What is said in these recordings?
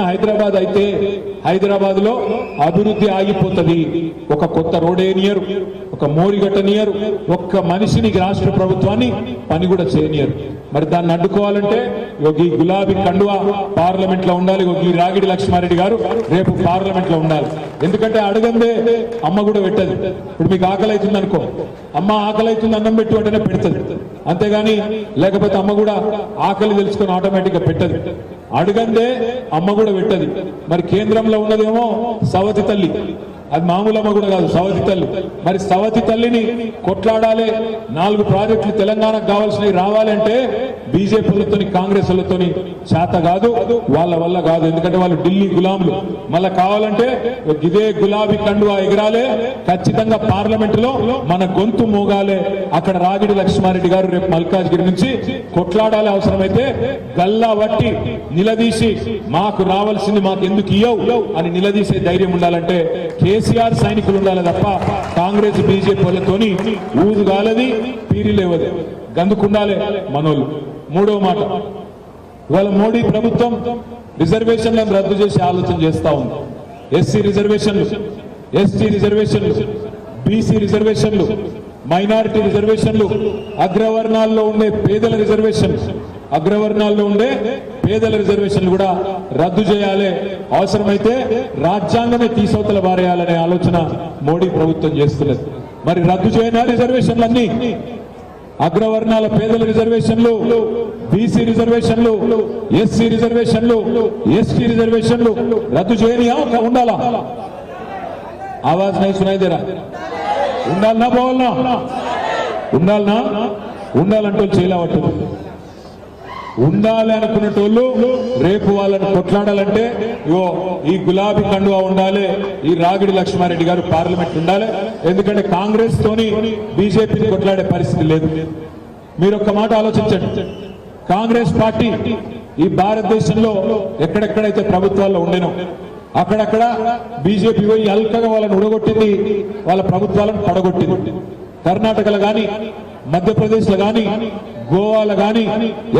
హైదరాబాద్ అయితే హైదరాబాద్లో అభివృద్ధి ఆగిపోతుంది. ఒక కొత్త రోడేనియరు ఒక మోరిగట్టనియరు ఒక్క మనిషిని రాష్ట్ర ప్రభుత్వాన్ని పని కూడా చేయనియరు. మరి దాన్ని అడ్డుకోవాలంటే ఇగో ఈ గులాబీ కండువా పార్లమెంట్లో ఉండాలి ఇగో ఈ రాగిడి లక్ష్మారెడ్డి గారు రేపు పార్లమెంట్లో ఉండాలి. ఎందుకంటే అడగందే అమ్మ కూడా పెట్టదు. ఇప్పుడు మీకు ఆకలి అవుతుంది అనుకో అమ్మ ఆకలి అవుతుంది అన్నం పెట్టు అంటేనే పెడుతుంది. అంతేగాని లేకపోతే అమ్మ కూడా ఆకలి తెలుసుకొని ఆటోమేటిక్గా పెట్టదు. అడగందే అమ్మ కూడా పెట్టది. మరి కేంద్రంలో ఉన్నదేమో సవతి తల్లి. అది మామూలు అమ్మ కూడా కాదు సవతి తల్లి. మరి సవతి తల్లిని కొట్లాడాలి నాలుగు ప్రాజెక్టులు తెలంగాణకు కావాల్సినవి రావాలంటే బీజేపీలతో కాంగ్రెస్ లతోని చేత కాదు వాళ్ళ వల్ల కాదు. ఎందుకంటే వాళ్ళు ఢిల్లీ గులాములు. మళ్ళా కావాలంటే ఇదే గులాబీ కండువా ఎగరాలే ఖచ్చితంగా పార్లమెంట్లో మన గొంతు మోగాలే. అక్కడ రాగిడి లక్ష్మారెడ్డి గారు రేపు మల్కాజ్గిరి నుంచి కొట్లాడాలి అవసరమైతే గల్లా వట్టి నిలదీసి మాకు రావాల్సింది మాకు ఎందుకు ఇయ్యవు అని నిలదీసే ధైర్యం ఉండాలంటే కేసీఆర్ సైనికులు ఉండాలి తప్ప కాంగ్రెస్ బీజేపీ వాళ్ళతోని ఊదు కాలది పీరి లేవది. గందుకుండాలి మనోళ్ళు. మూడో మాట. ఇవాళ మోడీ ప్రభుత్వం రిజర్వేషన్లను రద్దు చేసి ఆలోచన చేస్తా ఉంది. ఎస్సీ రిజర్వేషన్లు ఎస్టీ రిజర్వేషన్లు బీసీ రిజర్వేషన్లు మైనారిటీ రిజర్వేషన్లు అగ్రవర్ణాల్లో ఉండే పేదల రిజర్వేషన్లు అగ్రవర్ణాల్లో ఉండే పేదల రిజర్వేషన్లు కూడా రద్దు చేయాలి. అవసరమైతే రాజ్యాంగమే తీసవతల బారేయాలనే ఆలోచన మోడీ ప్రభుత్వం చేస్తున్నది. మరి రద్దు చేయనా రిజర్వేషన్లన్నీ? అగ్రవర్ణాల పేదల రిజర్వేషన్లు బీసీ రిజర్వేషన్లు ఎస్సీ రిజర్వేషన్లు ఎస్టీ రిజర్వేషన్లు రద్దు చేయనియా? ఉండాలా? ఆవాజ్ నై సునాయి దేరా ఉండాలనా పోవాలనా? ఉండాలనా? ఉండాలంటూ చేయలేవట్టు ఉండాలి అనుకున్నటోళ్ళు రేపు వాళ్ళని కొట్లాడాలంటే ఇగో ఈ గులాబీ కండువా ఉండాలి ఈ రాగిడి లక్ష్మారెడ్డి గారు పార్లమెంట్ ఉండాలి ఎందుకంటే కాంగ్రెస్ తోని బీజేపీని కొట్లాడే పరిస్థితి లేదు. మీరు ఒక్క మాట ఆలోచించండి. కాంగ్రెస్ పార్టీ ఈ భారతదేశంలో ఎక్కడెక్కడైతే ప్రభుత్వాల్లో ఉండేనో అక్కడక్కడ బీజేపీ పోయి అల్కగా వాళ్ళని ఉడగొట్టింది వాళ్ళ ప్రభుత్వాలను పడగొట్టింది. కర్ణాటకలో కానీ మధ్యప్రదేశ్లో గాని గోవాలో గాని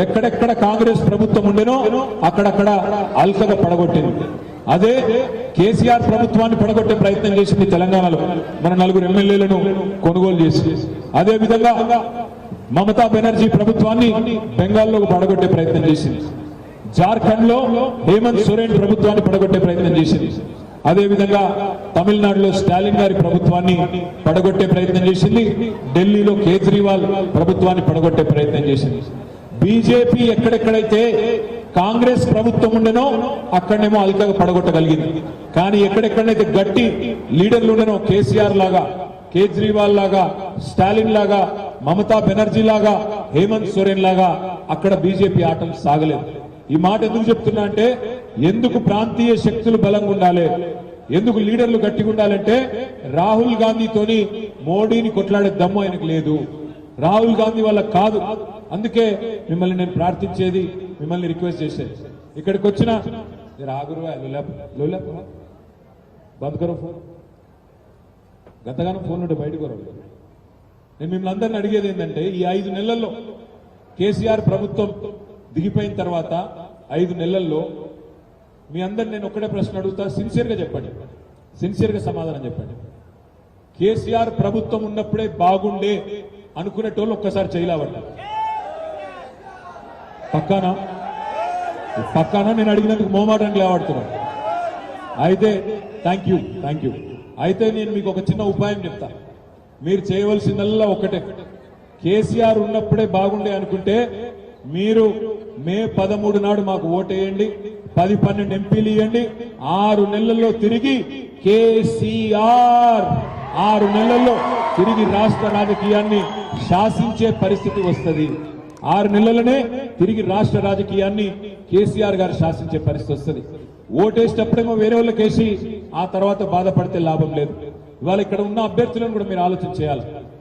ఎక్కడెక్కడ కాంగ్రెస్ ప్రభుత్వం ఉండేనో అక్కడక్కడ అల్కగా పడగొట్టింది. అదే కేసీఆర్ ప్రభుత్వాన్ని పడగొట్టే ప్రయత్నం చేసింది తెలంగాణలో. మన నలుగురు ఎమ్మెల్యేలను కొనుగోలు చేసి అదే విధంగా మమతా బెనర్జీ ప్రభుత్వాన్ని బెంగాల్లో పడగొట్టే ప్రయత్నం చేసింది. జార్ఖండ్లో హేమంత్ సోరెన్ ప్రభుత్వాన్ని పడగొట్టే ప్రయత్నం చేసింది. అదేవిధంగా తమిళనాడులో స్టాలిన్ గారి ప్రభుత్వాన్ని పడగొట్టే ప్రయత్నం చేసింది ఢిల్లీలో కేజ్రీవాల్ ప్రభుత్వాన్ని పడగొట్టే ప్రయత్నం చేసింది. బీజేపీ ఎక్కడెక్కడైతే కాంగ్రెస్ ప్రభుత్వం ఉండెనో అక్కడనేమో అధికంగా పడగొట్టగలిగింది. కానీ ఎక్కడెక్కడైతే గట్టి లీడర్లు ఉండెనో కేసీఆర్ లాగా కేజ్రీవాల్ లాగా స్టాలిన్ లాగా మమతా బెనర్జీ లాగా హేమంత్ సోరెన్ లాగా అక్కడ బీజేపీ ఆటలు సాగలేదు. ఈ మాట ఎందుకు చెప్తున్నా అంటే ఎందుకు ప్రాంతీయ శక్తులు బలంగా ఉండాలి? ఎందుకు లీడర్లు గట్టిగా ఉండాలంటే రాహుల్ గాంధీతోని మోడీని కొట్లాడే దమ్ము ఆయనకు లేదు. రాహుల్ గాంధీ వల్ల కాదు. అందుకే మిమ్మల్ని నేను ప్రార్థించేది మిమ్మల్ని రిక్వెస్ట్ చేసేది. ఇక్కడికి వచ్చిన రాగురు బంద్ ఫోన్. గతగానం ఫోన్ నుండి బయటకు రావు నేను మిమ్మల్ని అందరిని అడిగేది ఏంటంటే ఈ ఐదు నెలల్లో కేసీఆర్ ప్రభుత్వం దిగిపోయిన తర్వాత ఐదు నెలల్లో మీ అందరు నేను ఒక్కడే ప్రశ్న అడుగుతా సిన్సియర్గా చెప్పండి. సిన్సియర్గా సమాధానం చెప్పండి. కేసీఆర్ ప్రభుత్వం ఉన్నప్పుడే బాగుండే అనుకునేటోళ్ళు ఒక్కసారి చేయలేవండి పక్కానా పక్కానా నేను అడిగినందుకు మోమాటానికి లేవాడుతున్నాను అయితే థ్యాంక్ యూ థ్యాంక్ యూ అయితే నేను మీకు ఒక చిన్న ఉపాయం చెప్తా. మీరు చేయవలసిందల్లా ఒకటే కేసీఆర్ ఉన్నప్పుడే బాగుండే అనుకుంటే మీరు మే పదమూడు నాడు మాకు ఓటేయండి పది పన్నెండు ఎంపీలు ఇవ్వండి ఆరు నెలల్లో తిరిగి కేసీఆర్ ఆరు నెలల్లో తిరిగి రాష్ట్ర రాజకీయాన్ని శాసించే పరిస్థితి వస్తుంది. ఆరు నెలలనే తిరిగి రాష్ట్ర రాజకీయాన్ని కేసీఆర్ గారు శాసించే పరిస్థితి వస్తుంది. ఓటేసేటప్పుడేమో వేరే వాళ్ళకేసి ఆ తర్వాత బాధపడితే లాభం లేదు. ఇవాళ ఇక్కడ ఉన్న అభ్యర్థులను కూడా మీరు ఆలోచన చేయాలి.